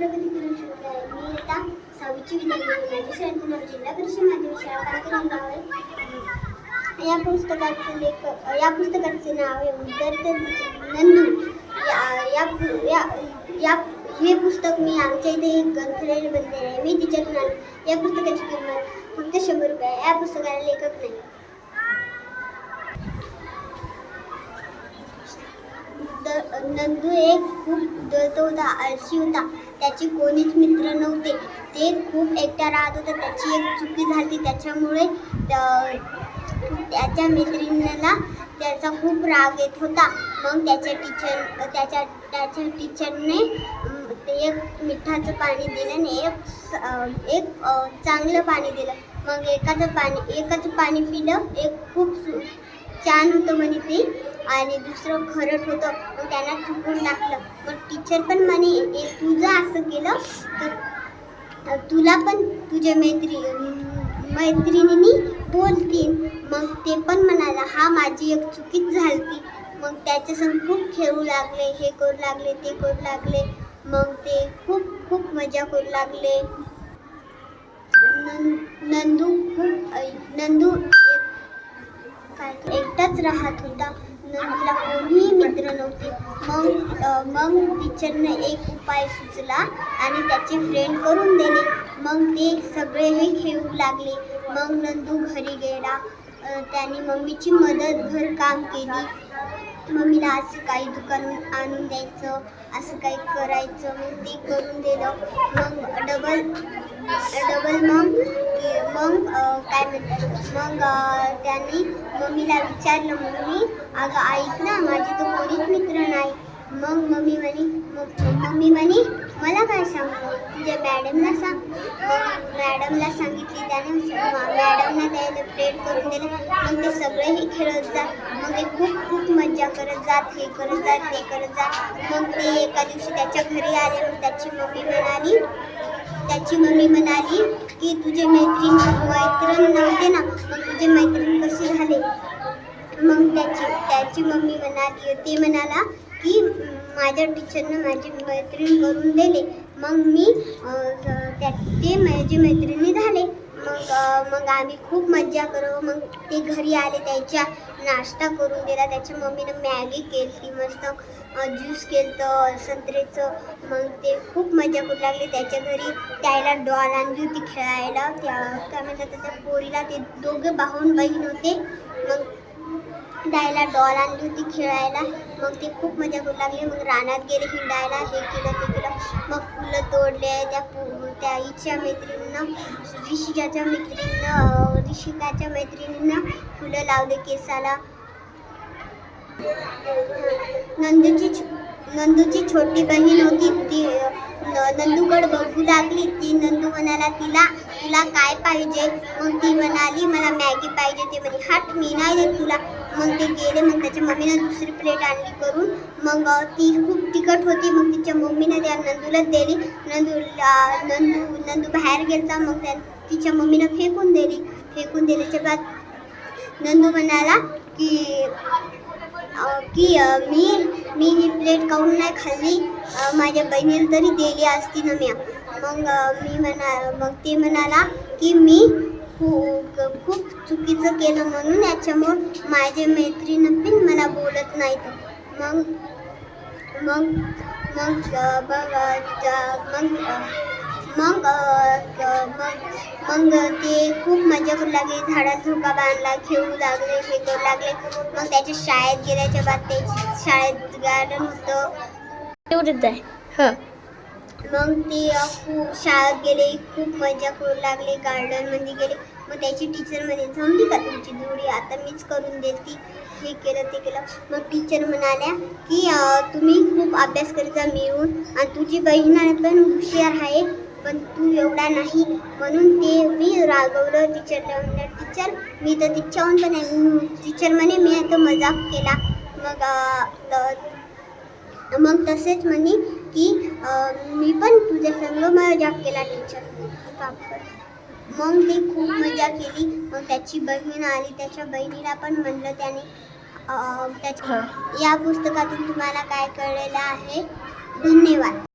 प्रगती आहे मी आता सहावीची विद्यार्थी माझ्या शाळेचं नाव जिल्हा परिषद माध्यमिक शाळा गाव आहे. या पुस्तकाचे लेख या पुस्तकाचे नाव आहे उद्धर्त नंदू या या या या हे पुस्तक मी आमच्या इथे एक ग्रंथालयाला बनलेले आहे. मी तिच्यातून आलो. या पुस्तकाची किंमत फक्त शंभर रुपये या पुस्तकाला लेखक नाही. तर नंदू एक खूप दळतो होता आळशी होता. त्याचे कोणीच मित्र नव्हते. ते खूप एकटा राहत होता. त्याची एक चुकी झाली. त्याच्यामुळे त्याच्या मैत्रिणीला त्याचा खूप राग येत होता. मग त्याच्या टीचर त्याच्या त्याच्या टीचरने ते एक मिठाचं पाणी दिलं आणि एक एक चांगलं पाणी दिलं. मग एकाचं पाणी एकाचं पाणी पिलं. एक खूप सु- छान होतं म्हणे ते. आणि दुसरं खरट होतं मग त्यांना चुकून टाकलं. मग टीचर पण म्हणे तुझं असं केलं तर तुला पण तुझ्या मैत्री मैत्रिणींनी बोलतील मग ते पण म्हणाला हा माझी एक चुकीच झालती. मग त्याच्यासंग खूप खेळू लागले हे करू लागले ते करू लागले. मग ते खूप खूप मजा करू लागले. नंदू खूप नंदू काय एकटाच राहत होता. नंदूला कोणीही मित्र नव्हते. मग मग टीचरनं एक उपाय सुचला आणि त्याचे फ्रेंड करून दिले. मग ते सगळेही खेळू लागले. मग नंदू घरी गेला. त्याने मम्मीची मदत घर काम केली. मम्मीला असं काही दुकान आणून द्यायचं असं काही करायचं मग ते करून दिलं. मग डबल डबल मग मग काय म्हणतात मग त्यांनी मम्मीला विचारलं मम्मी अगं ऐक ना माझे तर कोणीच मित्र नाही. मग मम्मी म्हणे मग मम्मी म्हणे मला काय सांगू? तुझ्या मॅडमला सांग. मग मॅडमला सांगितली त्याने मॅडमला त्याला प्रेड करून दिलं. मग ते सगळेही खेळत जात मग ते खूप खूप मज्जा करत जात. हे करत जात ते करत जात. मग ते एका दिवशी त्याच्या घरी आले मग त्याची मम्मी म्हणाली त्याची मम्मी म्हणाली की तुझे मैत्रीण मैत्रीण नव्हते ना? मग तुझे मैत्रीण कसे झाले? मग त्याची त्याची मम्मी म्हणाली ते म्हणाला की माझ्या टीचरनं माझी मैत्रीण करून दिले. मग मी त्या ते माझी मैत्रिणी झाले. मग मग आम्ही खूप मज्जा करू. मग ते घरी आले त्याच्या नाश्ता करून दिला. त्याच्या मम्मीनं मॅगी केली मस्त ज्यूस केलं संत्रेचं. मग ते खूप मजा करू लागले. त्याच्या घरी त्याला डॉल आणली होती खेळायला. त्या काय म्हणतात त्या पोरीला ते दोघे भाऊन बहीण होते. मग द्यायला डॉल आणली होती खेळायला. मग ते खूप मजा करू लागले. मग रानात गेले हिंडायला. हे केलं ते केलं. मग फुलं तोडले त्या पु त्या हिच्या मैत्रिणीनं ऋषिकाच्या मैत्रिणीनं ऋषिकाच्या मैत्रिणीनं फुलं लावले केसाला. नंदूची नंदूची छोटी बहीण होती ती नंदूकड नंदूकडे बघू लागली. ती नंदू म्हणाला तिला तुला काय पाहिजे? मग ती म्हणाली मला मॅगी पाहिजे. ते म्हणे हाट मी नाही देत तुला. मग ते गेले मग त्याच्या मम्मीनं दुसरी प्लेट आणली करून. मग ती खूप तिखट होती मग तिच्या मम्मीनं त्या नंदूला दिली. नंदू नंदू नंदू बाहेर गेलता मग त्या तिच्या मम्मीनं फेकून दिली. फेकून दिल्याच्या बाद नंदू म्हणाला की की मी मी ही प्लेट काहून नाही खाल्ली. माझ्या बहिणीला तरी दिली असती ना म्या. मग मी म्हणा मग ते म्हणाला की मी खूप खूप चुकीचं केलं म्हणून याच्यामुळं माझे मैत्रीण पण मला बोलत नाहीत. मग मग मग मग मग मग ते खूप मजा करू लागले. झाडात झोका बांधला खेळू लागले हे करू लागले. मग त्याच्या शाळेत गेल्याच्या बाद ते शाळेत गार्डन होतं. एवढंच आहे. हां. मग ते खूप शाळेत गेले. खूप मजा करू लागले. गार्डनमध्ये गेले. मग त्याची टीचर म्हणे जमली का तुमची जोडी? आता मीच करून देते हे केलं ते केलं. मग टीचर म्हणाल्या की तुम्ही खूप अभ्यास करत मिळून. आणि तुझी बहीण पण हुशार आहे. पण तू एवढा नाही. म्हणून ते मी रागवलं. टीचरला म्हणलं टीचर मी तर तिच्याहून पण टीचर म्हणे मी आता मजाक केला. मग मग तसेच म्हणे की मी पण तुझ्या संग मजा केला टीचर मग ते खूप मजा केली. मग त्याची बहीण आली. त्याच्या बहिणीला पण म्हणलं त्याने त्याच्या या पुस्तकातून तुम्हाला काय कळलेलं आहे? धन्यवाद.